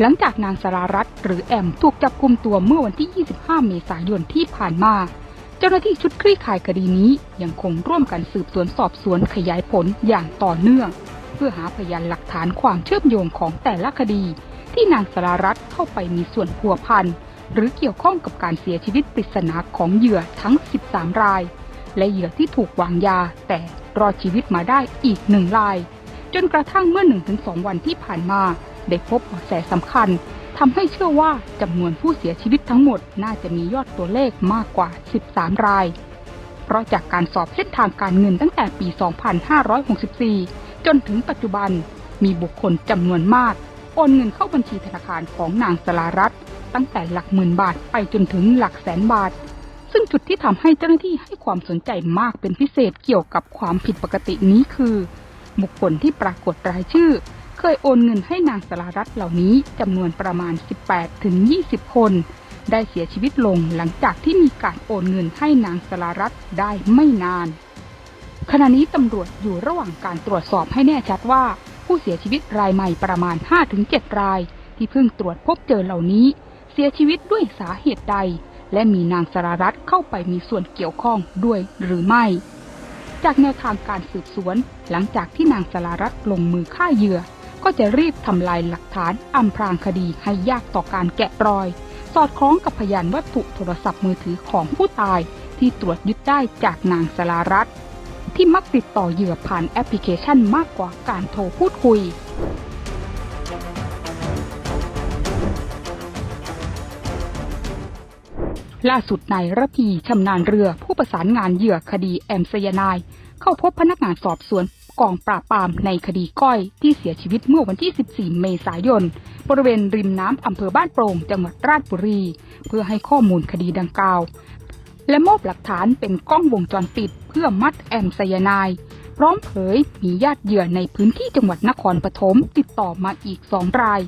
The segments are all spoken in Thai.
หลังจากนางสรารัตน์หรือแอมถูกจับกุมตัวเมื่อวันที่ 25 เมษายนที่ผ่านมา เจ้าหน้าที่ชุดคลี่คลายคดีนี้ยังคงร่วมกันสืบสวนสอบสวนขยายผลอย่างต่อเนื่อง เพื่อหาพยานหลักฐานความเชื่อมโยงของแต่ละคดี ที่นางสรารัตน์เข้าไปมีส่วนพัวพันหรือเกี่ยวข้องกับการเสียชีวิตปริศนาของเหยื่อทั้ง 13 ราย และเหยื่อที่ถูกวางยาแต่รอดชีวิตมาได้อีกหนึ่งราย จนกระทั่งเมื่อ 1-2 วันที่ผ่านมา ได้พบเบาะแสสำคัญทำให้เชื่อว่าจำนวนผู้เสียชีวิตทั้งหมดน่าจะมียอดตัวเลขมากกว่า 13 ราย เพราะจากการสอบเส้นทางการเงินตั้งแต่ปี 2564 จนถึงปัจจุบันมีบุคคลจำนวนมากโอนเงินเข้าบัญชีธนาคารของนางสลารัตตั้งแต่หลักหมื่นบาทไปจนถึงหลักแสนบาท ซึ่งจุดที่ทำให้เจ้าหน้าที่ให้ความสนใจมากเป็นพิเศษเกี่ยวกับความผิดปกตินี้คือ บุคคลที่ปรากฏรายชื่อ เคยโอนเงินให้นางสลารัตเหล่านี้จำนวนประมาณ 18 ถึง 20 คน ได้เสียชีวิตลงหลังจากที่มีการโอนเงินให้นางสลารัตได้ไม่นาน ขณะนี้ตำรวจอยู่ระหว่างการตรวจสอบให้แน่ชัดว่า ผู้เสียชีวิตรายใหม่ประมาณ 5-7 ราย ที่เพิ่งตรวจพบเจอเหล่านี้ เสียชีวิตด้วยสาเหตุใด และมีนางสรารัตเข้าไปมีส่วนเกี่ยวข้องด้วยหรือไม่จากแนวทางการสืบสวน หลังจากที่นางสรารัตลงมือฆ่าเหยื่อ ก็จะรีบทำลายหลักฐานอำพรางคดีให้ยากต่อการแกะรอย สอดคล้องกับพยานวัตถุโทรศัพท์มือถือของผู้ตาย ที่ตรวจยึดได้จากนางสรารัตที่มักติดต่อเหยื่อผ่านแอปพลิเคชันมากกว่าการโทรพูดคุย ล่าสุดนายระพีชำนาญเรือผู้ประสานงานเหยื่อคดีแอมสยนาย เข้าพบพนักงานสอบสวน กองปราบปรามในคดีก้อยที่เสียชีวิตเมื่อวันที่ 14 เมษายน บริเวณริมน้ำอำเภอบ้านโปร่งจังหวัดราชบุรี เพื่อให้ข้อมูลคดีดังกล่าว และมอบหลักฐานเป็นกล้องวงจรปิด เพื่อมัดแอมสยนายพร้อมเผยมีญาติเหยื่อในพื้นที่จังหวัดนครปฐมติดต่อมาอีกสองราย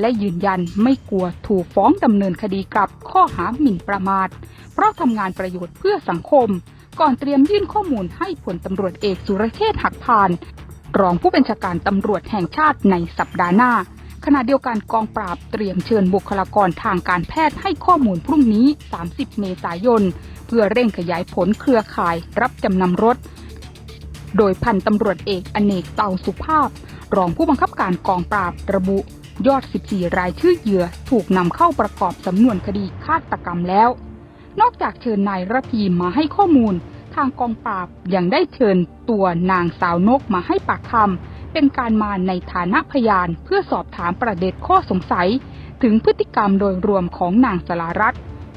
และยืนยันไม่กลัวถูกฟ้องดำเนินคดีกับข้อหาหมิ่นประมาท เพราะทำงานประโยชน์เพื่อสังคม ก่อนเตรียมยื่นข้อมูลให้ผลตำรวจเอกสุรเชษฐ์หักพาน รองผู้บัญชาการตำรวจแห่งชาติในสัปดาห์หน้า ขณะเดียวกันกองปราบเตรียมเชิญบุคลากรทางการแพทย์ให้ข้อมูลพรุ่งนี้ 30 เมษายน เพื่อเร่งขยายผลเครือข่ายรับจำนำรถ โดยพันตำรวจเอกอเนกเตาสุภาพ รองผู้บังคับการกองปราบระบุยอด 14 รายชื่อเหยื่อ ถูกนำเข้าประกอบสำนวนคดีฆาตกรรมแล้ว นอกจากเชิญนายระพีมาให้ข้อมูล ทางกองปราบยังได้เชิญตัวนางสาวนกมาให้ปากคำเป็นการมาในฐานะพยานเพื่อสอบถามประเด็นข้อสงสัย ถึงพฤติกรรมโดยรวมของนางสลารัต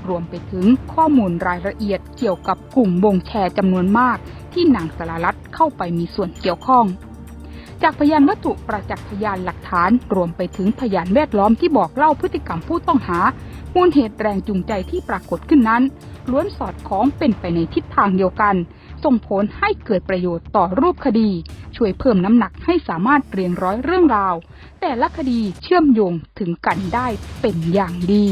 รวมไปถึงข้อมูลรายละเอียดเกี่ยวกับกลุ่มวงแชร์จำนวนมาก ที่นางสลารัตเข้าไปมีส่วนเกี่ยวข้อง จากพยานวัตถุประจักษ์พยานหลักฐานรวมไปถึงพยานแวดล้อมที่บอกเล่าพฤติกรรมผู้ต้องหา มูลเหตุแรงจูงใจที่ปรากฏขึ้นนั้น ล้วนสอดคล้องเป็นไปในทิศทางเดียวกัน ส่งผลให้เกิดประโยชน์ต่อรูปคดี ช่วยเพิ่มน้ำหนักให้สามารถเรียงร้อยเรื่องราว แต่ละคดีเชื่อมโยงถึงกันได้เป็นอย่างดี